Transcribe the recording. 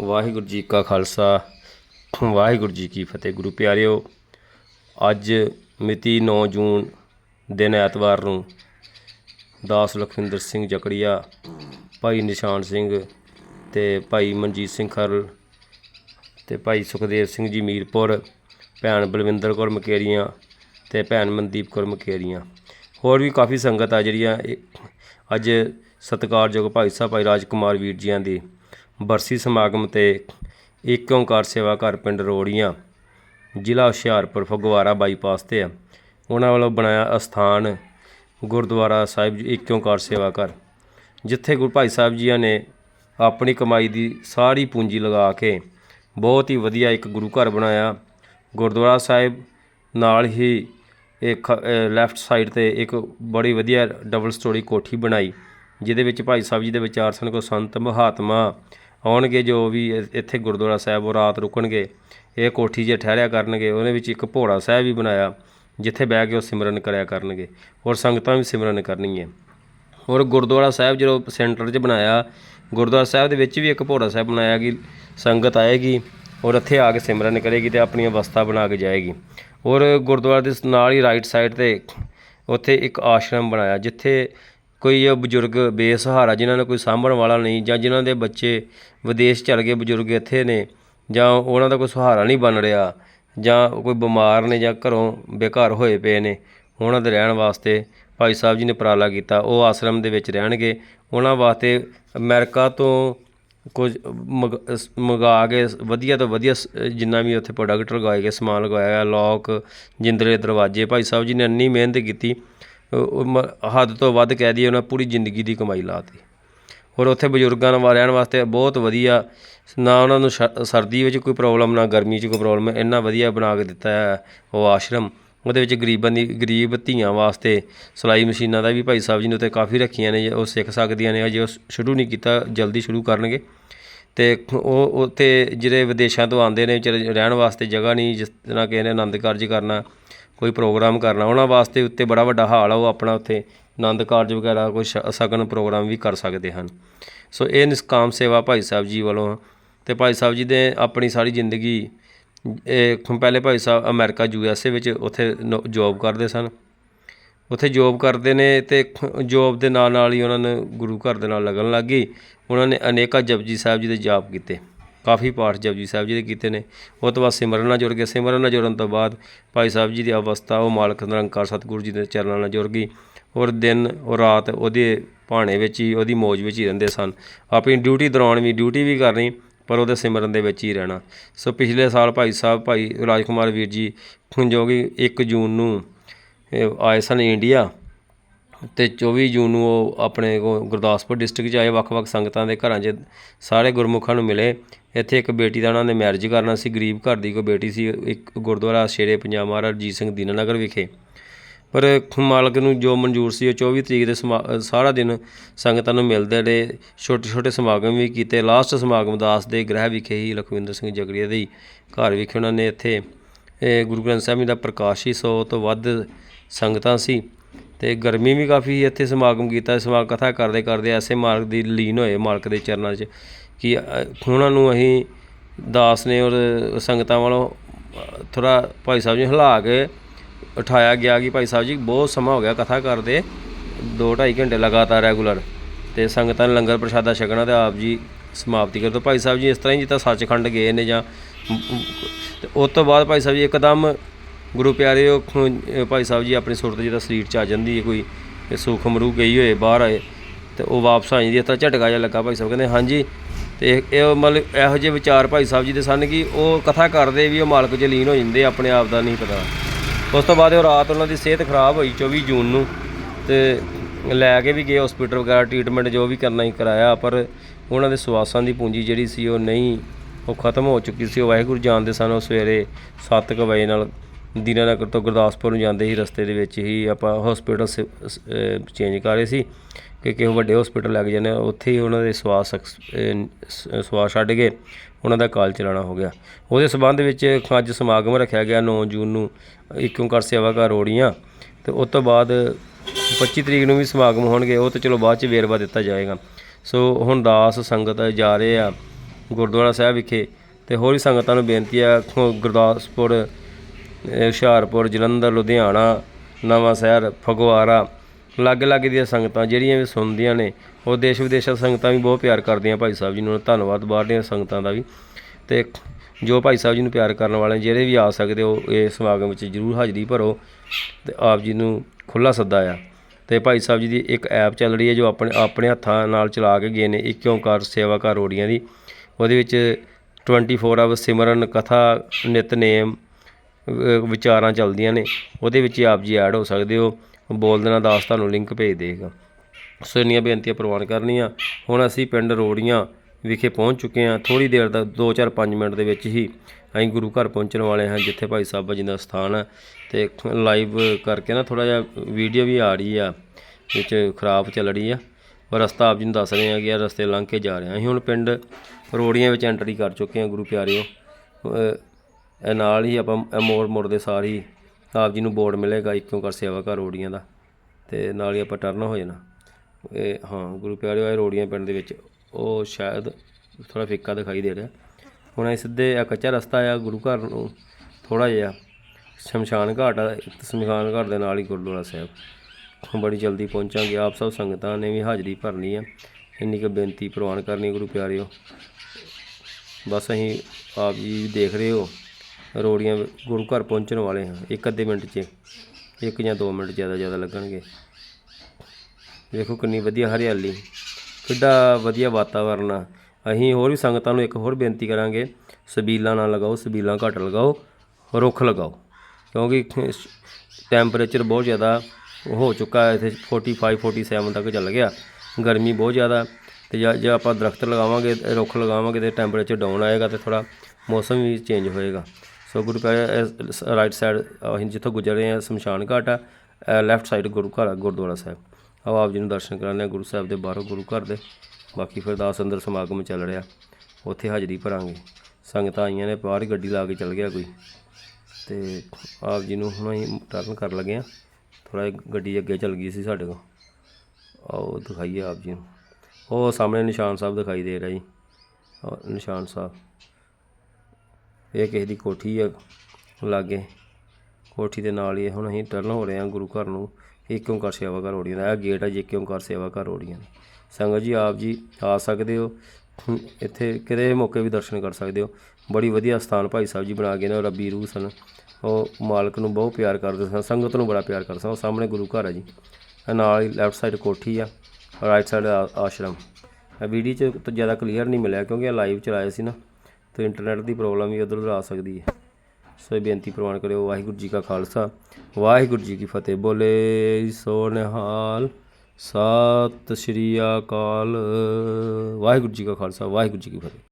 ਵਾਹਿਗੁਰੂ ਜੀ ਕਾ ਖਾਲਸਾ, ਵਾਹਿਗੁਰੂ ਜੀ ਕੀ ਫਤਿਹ। ਗੁਰੂ ਪਿਆਰਿਓ, ਅੱਜ ਮਿਤੀ 9 ਜੂਨ ਦਿਨ ਐਤਵਾਰ ਨੂੰ ਦਾਸ ਲਖਵਿੰਦਰ ਸਿੰਘ ਜਕੜੀਆ, ਭਾਈ ਨਿਸ਼ਾਨ ਸਿੰਘ ਤੇ ਭਾਈ ਮਨਜੀਤ ਸਿੰਘ ਖਰਲ ਤੇ ਭਾਈ ਸੁਖਦੇਵ ਸਿੰਘ ਜੀ ਮੀਰਪੁਰ, ਭੈਣ ਬਲਵਿੰਦਰ ਕੌਰ ਮਕੇਰੀਆਂ ਤੇ ਭੈਣ ਮਨਦੀਪ ਕੌਰ ਮਕੇਰੀਆਂ। ਹੋਰ ਵੀ ਕਾਫੀ ਸੰਗਤ ਆ ਜਿਹੜੀਆਂ ਇਹ- ਅੱਜ ਸਤਿਕਾਰਯੋਗ ਭਾਈ ਸਾਹਿਬ, ਭਾਈ ਰਾਜ ਕੁਮਾਰ ਵੀਰ ਜੀਆਂ ਦੀ ਬਰਸੀ ਸਮਾਗਮ ਤੇ ਏਕ ਓਂਕਾਰ ਸੇਵਾ ਘਰ ਪਿੰਡ ਰੋੜੀਆਂ, ਜ਼ਿਲ੍ਹਾ ਹੁਸ਼ਿਆਰਪੁਰ, ਫਗਵਾੜਾ ਬਾਈਪਾਸ ਤੇ ਆ। ਉਹਨਾਂ ਵੱਲੋਂ ਬਣਾਇਆ ਅਸਥਾਨ ਗੁਰਦੁਆਰਾ ਸਾਹਿਬ ਜੀ ਏਕ ਓਂਕਾਰ ਸੇਵਾ ਘਰ, ਜਿੱਥੇ ਗੁਰੂ ਭਾਈ ਸਾਹਿਬ ਜੀਆਂ ਨੇ ਆਪਣੀ ਕਮਾਈ ਦੀ ਸਾਰੀ ਪੂੰਜੀ ਲਗਾ ਕੇ ਬਹੁਤ ਹੀ ਵਧੀਆ ਇੱਕ ਗੁਰੂ ਘਰ ਬਣਾਇਆ। ਗੁਰਦੁਆਰਾ ਸਾਹਿਬ ਨਾਲ ਹੀ ਇੱਕ ਲੈਫਟ ਸਾਈਡ ਤੇ ਇੱਕ ਬੜੀ ਵਧੀਆ ਡਬਲ ਸਟੋਰੀ ਕੋਠੀ ਬਣਾਈ, ਜਿਹਦੇ ਵਿੱਚ ਭਾਈ ਸਾਹਿਬ ਜੀ ਦੇ ਵਿਚਾਰ ਸਨ ਕੋ ਸੰਤ ਮਹਾਤਮਾ ਆਉਣਗੇ ਜੋ ਵੀ ਇੱਥੇ ਗੁਰਦੁਆਰਾ ਸਾਹਿਬ ਉਹ ਰਾਤ ਰੁਕਣਗੇ, ਇਹ ਕੋਠੀ 'ਚ ਠਹਿਰਿਆ ਕਰਨਗੇ, ਉਹਦੇ ਵਿੱਚ ਇੱਕ ਭੋੜਾ ਸਾਹਿਬ ਵੀ ਬਣਾਇਆ, ਜਿੱਥੇ ਬਹਿ ਕੇ ਉਹ ਸਿਮਰਨ ਕਰਿਆ ਕਰਨਗੇ, ਔਰ ਸੰਗਤਾਂ ਵੀ ਸਿਮਰਨ ਕਰਨਗੀਆਂ ਔਰ ਗੁਰਦੁਆਰਾ ਸਾਹਿਬ ਜਦੋਂ ਸੈਂਟਰ 'ਚ ਬਣਾਇਆ, ਗੁਰਦੁਆਰਾ ਸਾਹਿਬ ਦੇ ਵਿੱਚ ਵੀ ਇੱਕ ਭੋੜਾ ਸਾਹਿਬ ਬਣਾਇਆ ਕਿ ਸੰਗਤ ਆਏਗੀ ਔਰ ਇੱਥੇ ਆ ਕੇ ਸਿਮਰਨ ਕਰੇਗੀ ਤੇ ਆਪਣੀ ਅਵਸਥਾ ਬਣਾ ਕੇ ਜਾਏਗੀ। ਔਰ ਗੁਰਦੁਆਰੇ ਦੇ ਨਾਲ ਹੀ ਰਾਈਟ ਸਾਈਡ ਤੇ ਉੱਥੇ ਇੱਕ ਆਸ਼ਰਮ ਬਣਾਇਆ, ਜਿੱਥੇ ਕੋਈ ਬਜ਼ੁਰਗ ਬੇਸਹਾਰਾ ਜਿਨ੍ਹਾਂ ਨੂੰ ਕੋਈ ਸਾਂਭਣ ਵਾਲਾ ਨਹੀਂ ਜਾਂ ਜਿਨ੍ਹਾਂ ਦੇ ਬੱਚੇ ਵਿਦੇਸ਼ ਚਲ ਗਏ ਬਜ਼ੁਰਗ ਇੱਥੇ ਨੇ ਜਾਂ ਉਹਨਾਂ ਦਾ ਕੋਈ ਸਹਾਰਾ ਨਹੀਂ ਬਣ ਰਿਹਾ ਜਾਂ ਕੋਈ ਬਿਮਾਰ ਨੇ ਜਾਂ ਘਰੋਂ ਬੇਘਰ ਹੋਏ ਪਏ ਨੇ, ਉਹਨਾਂ ਦੇ ਰਹਿਣ ਵਾਸਤੇ ਭਾਈ ਸਾਹਿਬ ਜੀ ਨੇ ਉਪਰਾਲਾ ਕੀਤਾ, ਉਹ ਆਸ਼ਰਮ ਦੇ ਵਿੱਚ ਰਹਿਣਗੇ। ਉਹਨਾਂ ਵਾਸਤੇ ਅਮਰੀਕਾ ਤੋਂ ਕੁਝ ਮੰਗ- ਮੰਗਾ ਕੇ ਵਧੀਆ ਤੋਂ ਵਧੀਆ ਸ- ਜਿੰਨਾ ਵੀ ਉੱਥੇ ਪ੍ਰੋਡਕਟ ਲਗਾਏ ਗਏ, ਸਮਾਨ ਲਗਾਇਆ ਗਿਆ ਲੋਕ ਜਿੰਦਰੇ, ਦਰਵਾਜ਼ੇ, ਭਾਈ ਸਾਹਿਬ ਜੀ ਨੇ ਇੰਨੀ ਮਿਹਨਤ ਕੀਤੀ ਹੱਦ ਤੋਂ ਵੱਧ ਕਹਿ ਦਈਏ ਉਹਨਾਂ ਪੂਰੀ ਜ਼ਿੰਦਗੀ ਦੀ ਕਮਾਈ ਲਾਤੀ ਔਰ ਉੱਥੇ ਬਜ਼ੁਰਗਾਂ ਨੂੰ ਰਹਿਣ ਵਾਸਤੇ ਬਹੁਤ ਵਧੀਆ, ਨਾ ਉਹਨਾਂ ਨੂੰ ਸ਼- ਸਰਦੀ ਵਿੱਚ ਕੋਈ ਪ੍ਰੋਬਲਮ ਨਾ ਗਰਮੀ 'ਚ ਕੋਈ ਪ੍ਰੋਬਲਮ ਇੰਨਾ ਵਧੀਆ ਬਣਾ ਕੇ ਦਿੱਤਾ ਹੈ ਉਹ ਆਸ਼ਰਮ। ਉਹਦੇ ਵਿੱਚ ਗਰੀਬਾਂ ਦੀ, ਗਰੀਬ ਧੀਆਂ ਵਾਸਤੇ ਸਿਲਾਈ ਮਸ਼ੀਨਾਂ ਦਾ ਵੀ ਭਾਈ ਸਾਹਿਬ ਜੀ ਨੇ ਉੱਤੇ ਕਾਫੀ ਰੱਖੀਆਂ ਨੇ, ਉਹ ਸਿੱਖ ਸਕਦੀਆਂ ਨੇ ਜੇ ਉਹ ਸ਼ੁਰੂ ਨਹੀਂ ਕੀਤਾ, ਜਲਦੀ ਸ਼ੁਰੂ ਕਰਨਗੇ। ਤੇ ਉਹ ਉੱਥੇ ਜਿਹੜੇ ਵਿਦੇਸ਼ਾਂ ਤੋਂ ਆਉਂਦੇ ਨੇ ਰਹਿਣ ਵਾਸਤੇ ਜਗ੍ਹਾ ਨਹੀਂ, ਜਿਸ ਤਰ੍ਹਾਂ ਕਿਸੇ ਨੇ ਆਨੰਦ ਕਾਰਜ ਕਰਨਾ ਕੋਈ ਪ੍ਰੋਗਰਾਮ ਕਰਨਾ, ਉਹਨਾਂ ਵਾਸਤੇ ਉੱਤੇ ਬੜਾ ਵੱਡਾ ਹਾਲ ਆ, ਉਹ ਆਪਣਾ ਉੱਥੇ ਆਨੰਦ ਕਾਰਜ ਵਗੈਰਾ ਕੋਈ ਸ਼- ਸ਼ਗਨ ਪ੍ਰੋਗਰਾਮ ਵੀ ਕਰ ਸਕਦੇ ਹਨ। ਸੋ ਇਹ ਨਿਸਕਾਮ ਸੇਵਾ ਭਾਈ ਸਾਹਿਬ ਜੀ ਵੱਲੋਂ ਤੇ ਭਾਈ ਸਾਹਿਬ ਜੀ ਨੇ ਆਪਣੀ ਸਾਰੀ ਜ਼ਿੰਦਗੀ, ਇਹ ਪਹਿਲੇ ਭਾਈ ਸਾਹਿਬ ਅਮਰੀਕਾ ਯੂ ਐਸ ਏ ਵਿੱਚ ਉੱਥੇ ਜੋਬ ਕਰਦੇ ਸਨ। ਉੱਥੇ ਜੋਬ ਕਰਦੇ ਨੇ ਤੇ ਜੋਬ ਦੇ ਨਾਲ ਨਾਲ ਹੀ ਉਹਨਾਂ ਨੂੰ ਗੁਰੂ ਘਰ ਦੇ ਨਾਲ ਲੱਗਣ ਲੱਗ ਗਈ। ਉਹਨਾਂ ਨੇ ਅਨੇਕਾਂ ਜਪਜੀ ਸਾਹਿਬ ਜੀ ਦੇ ਜਾਪ ਕੀਤੇ। ਕਾਫੀ ਪਾਠ ਜਪਜੀ ਸਾਹਿਬ ਜੀ ਦੇ ਕੀਤੇ ਨੇ। ਉਹ ਤੋਂ ਬਾਅਦ ਸਿਮਰਨ ਨਾਲ ਜੁੜ ਗਏ। ਸਿਮਰਨ ਨਾਲ ਜੁੜਨ ਤੋਂ ਬਾਅਦ ਭਾਈ ਸਾਹਿਬ ਜੀ ਦੀ ਅਵਸਥਾ, ਉਹ ਮਾਲਕ ਨਿਰੰਕਾਰ ਸਤਿਗੁਰੂ ਜੀ ਦੇ ਚਰਨਾਂ ਨਾਲ ਜੁੜ ਗਈ। ਔਰ ਦਿਨ, ਔਰ ਰਾਤ ਉਹਦੇ ਭਾਣੇ ਵਿੱਚ ਹੀ, ਉਹਦੀ ਮੌਜ ਵਿੱਚ ਹੀ ਰਹਿੰਦੇ ਸਨ। ਆਪਣੀ ਡਿਊਟੀ ਦੌਰਾਨ ਵੀ, ਡਿਊਟੀ ਵੀ ਕਰਨੀ, ਪਰ ਉਹਦੇ ਸਿਮਰਨ ਦੇ ਵਿੱਚ ਹੀ ਰਹਿਣਾ। ਸੋ ਪਿਛਲੇ ਸਾਲ ਭਾਈ ਸਾਹਿਬ, ਭਾਈ ਰਾਜਕੁਮਾਰ ਵੀਰ ਜੀ, ਜੋ ਕਿ 1 ਜੂਨ ਨੂੰ ਆਏ ਸਨ ਇੰਡੀਆ ਅਤੇ ਚੌਵੀ ਜੂਨ ਨੂੰ ਉਹ ਆਪਣੇ ਕੋ ਗੁਰਦਾਸਪੁਰ ਡਿਸਟ੍ਰਿਕਟ 'ਚ ਆਏ, ਵੱਖ-ਵੱਖ ਸੰਗਤਾਂ ਦੇ ਘਰਾਂ 'ਚ ਸਾਰੇ ਗੁਰਮੁਖਾਂ ਨੂੰ ਮਿਲੇ। ਇੱਥੇ ਇੱਕ ਬੇਟੀ ਦਾ ਉਹਨਾਂ ਨੇ ਮੈਰਿਜ ਕਰਨਾ ਸੀ, ਗਰੀਬ ਘਰ ਦੀ ਕੋਈ ਬੇਟੀ ਸੀ, ਇੱਕ ਗੁਰਦੁਆਰਾ ਸ਼ੇਰੇ ਪੰਜਾਬ ਮਹਾਰਾਜ ਰਣਜੀਤ ਸਿੰਘ ਦੀਨਾਨਗਰ ਵਿਖੇ। ਪਰ ਮਾਲਕ ਨੂੰ ਜੋ ਮਨਜ਼ੂਰ ਸੀ, ਉਹ 24 ਤਰੀਕ ਦੇ ਸਮਾ- ਸਾਰਾ ਦਿਨ ਸੰਗਤਾਂ ਨੂੰ ਮਿਲਦੇ ਰਹੇ। ਛੋਟੇ ਛੋਟੇ ਸਮਾਗਮ ਵੀ ਕੀਤੇ। ਲਾਸਟ ਸਮਾਗਮ ਦਾਸ ਦੇ ਗ੍ਰਹਿ ਵਿਖੇ ਹੀ ਲਖਵਿੰਦਰ ਸਿੰਘ ਜਗੜੀਆ ਦੇ ਘਰ ਵਿਖੇ ਉਹਨਾਂ ਨੇ ਇੱਥੇ ਗੁਰੂ ਗ੍ਰੰਥ ਸਾਹਿਬ ਜੀ ਦਾ ਪ੍ਰਕਾਸ਼ ਹੀ 100 ਤੋਂ ਵੱਧ ਸੰਗਤਾਂ ਸੀ। ਅਤੇ ਗਰਮੀ ਵੀ ਕਾਫੀ ਇੱਥੇ ਸਮਾਗਮ ਕੀਤਾ ਸਮਾਗਮ ਕਥਾ ਕਰਦੇ ਕਰਦੇ ਐਸੇ ਮਾਲਕ ਦੀ ਲੀਨ ਹੋਏ ਮਾਲਕ ਦੇ ਚਰਨਾਂ 'ਚ ਕਿ ਅ, ਉਹਨਾਂ ਨੂੰ ਅਸੀਂ ਦਾਸ ਨੇ ਔਰ ਸੰਗਤਾਂ ਵੱਲੋਂ ਥੋੜਾ ਭਾਈ ਸਾਹਿਬ ਜੀ ਹਿਲਾ ਕੇ ਉਠਾਇਆ ਗਿਆ ਕਿ ਭਾਈ ਸਾਹਿਬ ਜੀ ਬਹੁਤ ਸਮਾਂ ਹੋ ਗਿਆ ਕਥਾ ਕਰਦੇ 2.5 ਘੰਟੇ ਲਗਾਤਾਰ ਰੈਗੂਲਰ ਤੇ ਸੰਗਤਾਂ ਨੇ ਲੰਗਰ ਪ੍ਰਸ਼ਾਦਾ ਛਕਣਾ ਤੇ ਆਪ ਜੀ ਸਮਾਪਤੀ ਕਰ ਦੋ ਭਾਈ ਸਾਹਿਬ ਜੀ ਇਸ ਤਰ੍ਹਾਂ ਹੀ ਜਿੱਦਾਂ ਸੱਚਖੰਡ ਗਏ ਨੇ ਜਾਂ ਤੇ ਉਸ ਤੋਂ ਬਾਅਦ ਭਾਈ ਸਾਹਿਬ ਜੀ ਇੱਕਦਮ ਗੁਰੂ ਪਿਆਰੇ, ਉਹ ਖੁ- ਭਾਈ ਸਾਹਿਬ ਜੀ ਆਪਣੀ ਸੁਰਤ ਜਿਹਦਾ ਸਰੀਰ ਚ ਆ ਜਾਂਦੀ ਹੈ, ਕੋਈ ਸੁਖ ਮਰੂ ਗਈ ਹੋਏ ਬਾਹਰ ਆਏ, ਤੇ ਉਹ ਵਾਪਸ ਆ ਜਾਂਦੀ ਹੈ ਤਾਂ ਝਟਕਾ ਜਿਹਾ ਲੱਗਾ ਭਾਈ ਸਾਹਿਬ, ਕਹਿੰਦੇ ਹਾਂਜੀ। ਤੇ ਇਹ ਇਹ ਮਤਲਬ ਇਹੋ ਜਿਹੇ ਵਿਚਾਰ ਭਾਈ ਸਾਹਿਬ ਜੀ ਦੇ ਸਨ ਕਿ ਉਹ ਕਥਾ ਕਰਦੇ ਵੀ ਉਹ ਮਾਲਕ 'ਚ ਲੀਨ ਹੋ ਜਾਂਦੇ, ਆਪਣੇ ਆਪ ਦਾ ਨਹੀਂ ਪਤਾ। ਉਸ ਤੋਂ ਬਾਅਦ ਉਹ ਰਾਤ ਉਹਨਾਂ ਦੀ ਸਿਹਤ ਖਰਾਬ ਹੋਈ 24 ਜੂਨ ਨੂੰ, ਤੇ ਲੈ ਕੇ ਵੀ ਗਏ ਹਸਪੀਟਲ ਵਗੈਰਾ ਟ੍ਰੀਟਮੈਂਟ ਜੋ ਵੀ ਕਰਨਾ ਹੀ ਕਰਾਇਆ, ਪਰ ਉਹਨਾਂ ਦੇ ਸਵਾਸਾਂ ਦੀ ਪੂੰਜੀ ਜਿਹੜੀ ਸੀ ਉਹ ਨਹੀਂ, ਉਹ ਖਤਮ ਹੋ ਚੁੱਕੀ ਸੀ। ਉਹ ਵਾਹਿਗੁਰੂ ਜਾਣਦੇ ਸਨ ਉਹ ਸਵੇਰੇ 7:00 ਵਜੇ ਨਾਲ ਦੀਨਾਨਗਰ ਤੋਂ ਗੁਰਦਾਸਪੁਰ ਨੂੰ ਜਾਂਦੇ ਹੀ ਰਸਤੇ ਦੇ ਵਿੱਚ ਹੀ ਆਪਾਂ ਹਸਪੀਟਲ ਚੇਂਜ ਕਰ ਰਹੇ ਸੀ ਕਿ ਕਿਸੇ ਵੱਡੇ ਹਸਪੀਟਲ ਲੈ ਕੇ ਜਾਂਦੇ ਹਾਂ, ਉੱਥੇ ਹੀ ਉਹਨਾਂ ਦੇ ਸਵਾਸ ਸ- ਸਵਾਸ ਛੱਡ ਕੇ ਉਹਨਾਂ ਦਾ ਕਾਲ ਚਲਾਣਾ ਹੋ ਗਿਆ। ਉਹਦੇ ਸਬੰਧ ਵਿੱਚ ਅੱਜ ਸਮਾਗਮ ਰੱਖਿਆ ਗਿਆ 9 ਜੂਨ ਨੂੰ ਇੱਕ ਓਂਕਾਰ ਸੇਵਾ ਘਰ ਰੋੜੀਆਂ। ਤੇ ਉਸ ਤੋਂ ਬਾਅਦ 25 ਤਰੀਕ ਨੂੰ ਵੀ ਸਮਾਗਮ ਹੋਣਗੇ ਉਹ ਤਾਂ ਚਲੋ ਬਾਅਦ ਚ ਵੇਰਵਾ ਦਿੱਤਾ ਜਾਏਗਾ। ਸੋ ਹੁਣ ਦਾਸ ਸੰਗਤ ਜਾ ਰਹੇ ਆ ਗੁਰਦੁਆਰਾ ਸਾਹਿਬ ਵਿਖੇ ਤੇ ਹੋਰ ਵੀ ਸੰਗਤਾਂ ਨੂੰ ਬੇਨਤੀ ਆ ਖੋ- ਗੁਰਦਾਸਪੁਰ ਹੁਸ਼ਿਆਰਪੁਰ, ਜਲੰਧਰ, ਲੁਧਿਆਣਾ, ਨਵਾਂ ਸ਼ਹਿਰ, ਫਗਵਾੜਾ, ਲਾਗੇ ਲਾਗੇ ਦੀਆਂ ਸੰਗਤਾਂ ਜਿਹੜੀਆਂ ਵੀ ਸੁਣਦੀਆਂ ਨੇ, ਉਹ ਦੇਸ਼ ਵਿਦੇਸ਼ਾਂ ਸੰਗਤਾਂ ਵੀ ਬਹੁਤ ਪਿਆਰ ਕਰਦੀਆਂ ਭਾਈ ਸਾਹਿਬ ਜੀ ਨੂੰ। ਧੰਨਵਾਦ ਬਾਹਰ ਦੀਆਂ ਸੰਗਤਾਂ ਦਾ ਵੀ। ਤੇ ਜੋ ਭਾਈ ਸਾਹਿਬ ਜੀ ਨੂੰ ਪਿਆਰ ਕਰਨ ਵਾਲੇ ਜਿਹੜੇ ਵੀ ਆ ਸਕਦੇ ਹੋ ਇਸ ਸਮਾਗਮ ਵਿੱਚ ਜਰੂਰ ਹਾਜ਼ਰੀ ਭਰੋ ਤੇ ਆਪ ਜੀ ਨੂੰ ਖੁੱਲਾ ਸੱਦਾ ਆ। ਤੇ ਭਾਈ ਸਾਹਿਬ ਜੀ ਦੀ ਇੱਕ ਐਪ ਚੱਲ ਰਹੀ ਹੈ, ਜੋ ਆਪਣੇ ਆਪਣੇ ਹੱਥਾਂ ਨਾਲ ਚਲਾ ਕੇ ਗਏ ਨੇ, ਇੱਕ ਓਂਕਾਰ ਸੇਵਾ ਘਰ ਰੋੜੀਆਂ ਦੀ। ਉਹਦੇ ਵਿੱਚ 24 ਆਵਰ ਸਿਮਰਨ, ਕਥਾ, ਨਿਤਨੇਮ ਅਹ ਵਿਚਾਰਾਂ ਚੱਲਦੀਆਂ ਨੇ, ਉਹਦੇ ਵਿੱਚ ਹੀ ਆਪ ਜੀ ਐਡ ਹੋ ਸਕਦੇ ਹੋ। ਬੋਲ ਦੇਣਾ ਦਾਸ ਤੁਹਾਨੂੰ ਲਿੰਕ ਭੇਜ ਦੇਗਾ। ਸੋ ਇੰਨੀਆਂ ਬੇਨਤੀਆਂ ਪ੍ਰਵਾਨ ਕਰਨੀਆਂ। ਹੁਣ ਅਸੀਂ ਪਿੰਡ ਰੋੜੀਆਂ ਵਿਖੇ ਪਹੁੰਚ ਚੁੱਕੇ ਹਾਂ। ਥੋੜੀ ਦੇਰ ਦਾ 2-4-5 ਮਿੰਟ ਦੇ ਵਿੱਚ ਹੀ ਅਸੀਂ ਗੁਰੂ ਘਰ ਪਹੁੰਚਣ ਵਾਲੇ ਹਾਂ, ਜਿੱਥੇ ਭਾਈ ਸਾਹਿਬ ਜੀ ਦਾ ਸਥਾਨ ਹੈ। ਤੇ ਲਾਈਵ ਕਰਕੇ ਨਾ ਥੋੜਾ ਜਿਹਾ ਵੀਡੀਓ ਵੀ ਆ ਰਹੀ ਆ, ਵਿੱਚ ਖਰਾਬ ਚੱਲ ਰਹੀ ਆ। ਪਰ ਰਸਤਾ ਆਪ ਜੀ ਨੂੰ ਦੱਸ ਰਹੇ ਹਾਂ ਕਿ ਇਹ ਰਸਤੇ ਲੰਘ ਕੇ ਜਾ ਰਹੇ ਹਾਂ। ਅਸੀਂ ਹੁਣ ਪਿੰਡ ਰੋੜੀਆਂ ਵਿੱਚ ਐਂਟਰੀ ਕਰ ਚੁੱਕੇ ਹਾਂ, ਗੁਰੂ ਪਿਆਰਿਓ। ਅਹ ਇਹ ਨਾਲ ਹੀ ਆਪਾਂ, ਇਹ ਮੋੜ ਮੋੜ ਦੇ ਸਾਰ ਹੀ ਆਪ ਜੀ ਨੂੰ ਬੋਰਡ ਮਿਲੇਗਾ ਇੱਕੋ ਕਰ ਸੇਵਾ ਘਰ ਰੋੜੀਆਂ ਦਾ। ਤੇ ਨਾਲ ਹੀ ਆਪਾਂ ਟਰਨ ਹੋ ਜਾਣਾ। ਇਹ ਹਾਂ, ਗੁਰੂ ਪਿਆਰਿਓ ਇਹ ਰੋੜੀਆਂ ਪਿੰਡ ਦੇ ਵਿੱਚ, ਉਹ ਸ਼ਾਇਦ ਥੋੜਾ ਫਿੱਕਾ ਦਿਖਾਈ ਦੇ ਰਿਹਾ। ਹੁਣ ਇਹ ਸਿੱਧੇ ਆ ਕੱਚਾ ਰਸਤਾ ਆ, ਗੁਰੂ ਘਰ ਨੂੰ ਥੋੜਾ ਜਿਹਾ ਸ਼ਮਸ਼ਾਨ ਘਾਟ ਆ, ਸ਼ਮਸ਼ਾਨ ਘਾਟ ਦੇ ਨਾਲ ਹੀ ਗੁਰਦੁਆਰਾ ਸਾਹਿਬ। ਬੜੀ ਜਲਦੀ ਪਹੁੰਚਾਂਗੇ, ਆਪ ਸਭ ਸੰਗਤਾਂ ਨੇ ਵੀ ਹਾਜ਼ਰੀ ਭਰਨੀ ਆ। ਇੰਨੀ ਕੁ ਬੇਨਤੀ ਪ੍ਰਵਾਨ ਕਰਨੀ ਗੁਰੂ ਪਿਆਰਿਓ। ਬਸ ਅਸੀਂ ਆਪ ਜੀ ਦੇਖ ਰਹੇ ਹੋ। ਰੋੜੀਆਂ ਗੁਰੂ ਘਰ ਪਹੁੰਚਣ ਵਾਲੇ ਹਾਂ। ਇੱਕ ਅੱਧੇ ਮਿੰਟ 'ਚ। ਇੱਕ ਜਾਂ 2 ਮਿੰਟ ਜ਼ਿਆਦਾ ਜ਼ਿਆਦਾ ਲੱਗਣਗੇ। ਵੇਖੋ ਕਿੰਨੀ ਵਧੀਆ ਹਰਿਆਲੀ। ਕਿੱਡਾ ਵਧੀਆ ਵਾਤਾਵਰਨ ਆ। ਅਸੀਂ ਹੋਰ ਵੀ ਸੰਗਤਾਂ ਨੂੰ ਇੱਕ ਹੋਰ ਬੇਨਤੀ ਕਰਾਂਗੇ। ਸਬੀਲਾਂ ਨਾ ਲਗਾਓ, ਸਬੀਲਾਂ ਘੱਟ ਲਗਾਓ, ਰੁੱਖ ਲਗਾਓ। ਕਿਉਂਕਿ ਟੈਂਪਰੇਚਰ ਬਹੁਤ ਜ਼ਿਆਦਾ ਹੋ ਚੁੱਕਾ ਹੈ। ਇੱਥੇ 45 47 ਤੱਕ ਚੱਲ ਗਿਆ। ਗਰਮੀ ਬਹੁਤ ਜ਼ਿਆਦਾ। ਤੇ ਜੇ ਆਪਾਂ ਦਰਖਤ ਲਗਾਵਾਂਗੇ, ਰੁੱਖ ਲਗਾਵਾਂਗੇ ਤੇ ਟੈਂਪਰੇਚਰ ਡਾਊਨ ਆਏਗਾ ਤੇ ਥੋੜਾ ਮੌਸਮ ਵੀ ਚੇਂਜ ਹੋਏਗਾ। ਸੋ ਗੁਰੂ ਪਿਆਰੇ ਰਾਈਟ ਸਾਈਡ ਅਸੀਂ ਜਿੱਥੋਂ ਗੁਜ਼ਰ ਰਹੇ ਹਾਂ, ਸ਼ਮਸ਼ਾਨ ਘਾਟ ਆ ਲੈਫਟ ਸਾਈਡ ਗੁਰੂ ਘਰ ਆ, ਗੁਰਦੁਆਰਾ ਸਾਹਿਬ। ਆਓ ਆਪ ਜੀ ਨੂੰ ਦਰਸ਼ਨ ਕਰਾਉਂਦੇ ਹਾਂ ਗੁਰੂ ਸਾਹਿਬ ਦੇ ਬਾਹਰੋਂ ਗੁਰੂ ਘਰ ਦੇ। ਬਾਕੀ ਫਿਰ ਦਾਸ ਅੰਦਰ ਸਮਾਗਮ ਚੱਲ ਰਿਹਾ। ਉੱਥੇ ਹਾਜ਼ਰੀ ਭਰਾਂਗੇ। ਸੰਗਤਾਂ ਆਈਆਂ ਨੇ, ਬਾਹਰ ਗੱਡੀ ਲਾ ਕੇ ਚੱਲ ਗਿਆ ਕੋਈ। ਤੇ ਆਪ ਜੀ ਨੂੰ ਹੁਣ ਅਸੀਂ ਟਰਨ ਕਰ ਲਗੇ ਆ ਥੋੜਾ ਗੱਡੀ ਅੱਗੇ ਚੱਲ ਗਈ ਸੀ ਸਾਡੇ ਕੋਲ। ਆਓ ਦਿਖਾਈਏ ਆਪ ਜੀ ਨੂੰ। ਉਹ ਸਾਹਮਣੇ ਨਿਸ਼ਾਨ ਸਾਹਿਬ ਦਿਖਾਈ ਦੇ ਰਿਹਾ ਜੀ। ਨਿਸ਼ਾਨ ਸਾਹਿਬ। ਇਹ ਕਿਸੇ ਦੀ ਕੋਠੀ ਆ ਲਾਗੇ। ਕੋਠੀ ਦੇ ਨਾਲ ਹੀ ਹੁਣ ਅਸੀਂ ਟਰਨ ਹੋ ਰਹੇ ਹਾਂ ਗੁਰੂ ਘਰ ਨੂੰ। ਇੱਕ ਓਂਕਾਰ ਸੇਵਾ ਘਰ ਓੜੀਆਂ ਦਾ ਇਹ ਗੇਟ ਆ ਜੀ, ਇੱਕ ਓਂਕਾਰ ਸੇਵਾ ਘਰ ਓੜੀਆਂ ਦਾ ਸੰਗਤ ਜੀ, ਆਪ ਜੀ ਆ ਸਕਦੇ ਹੋ। ਇੱਥੇ ਕਿਤੇ ਮੌਕੇ ਵੀ ਦਰਸ਼ਨ ਕਰ ਸਕਦੇ ਹੋ। ਬੜੀ ਵਧੀਆ ਸਥਾਨ ਭਾਈ ਸਾਹਿਬ ਜੀ ਬਣਾ ਕੇ ਨੇ ਉਹ ਰੱਬੀ ਰੂਹ ਸਨ। ਉਹ ਮਾਲਕ ਨੂੰ ਬਹੁਤ ਪਿਆਰ ਕਰਦੇ ਸਨ। ਸੰਗਤ ਨੂੰ ਬੜਾ ਪਿਆਰ ਕਰਦੇ ਸਨ। ਉਹ ਸਾਹਮਣੇ ਗੁਰੂ ਘਰ ਹੈ ਜੀ। ਨਾਲ ਹੀ ਲੈਫਟ ਸਾਈਡ ਕੋਠੀ ਆ ਰਾਈਟ ਸਾਈਡ ਆਸ਼ਰਮ। ਇਹ ਵੀਡੀਓ ਚ ਤਾਂ ਜ਼ਿਆਦਾ ਕਲੀਅਰ ਨਹੀਂ ਮਿਲਿਆ ਕਿਉਂਕਿ ਇਹ ਲਾਈਵ ਚਲਾਇਆ ਸੀ ਨਾ। ਤੇ ਇੰਟਰਨੈਟ ਦੀ ਪ੍ਰੋਬਲਮ ਵੀ ਉਧਰ ਉਧਰ ਆ ਸਕਦੀ ਹੈ। ਸੋ ਇਹ ਬੇਨਤੀ ਪ੍ਰਵਾਨ ਕਰਿਓ, ਵਾਹਿਗੁਰੂ ਜੀ ਕਾ ਖਾਲਸਾ, ਵਾਹਿਗੁਰੂ ਜੀ ਕੀ ਫਤਿਹ। ਬੋਲੇ ਸੋ ਨਿਹਾਲ ਸਤਿ ਸ਼੍ਰੀ ਅਕਾਲ, ਵਾਹਿਗੁਰੂ ਜੀ ਕਾ ਖਾਲਸਾ, ਵਾਹਿਗੁਰੂ ਜੀ ਕੀ ਫਤਿਹ।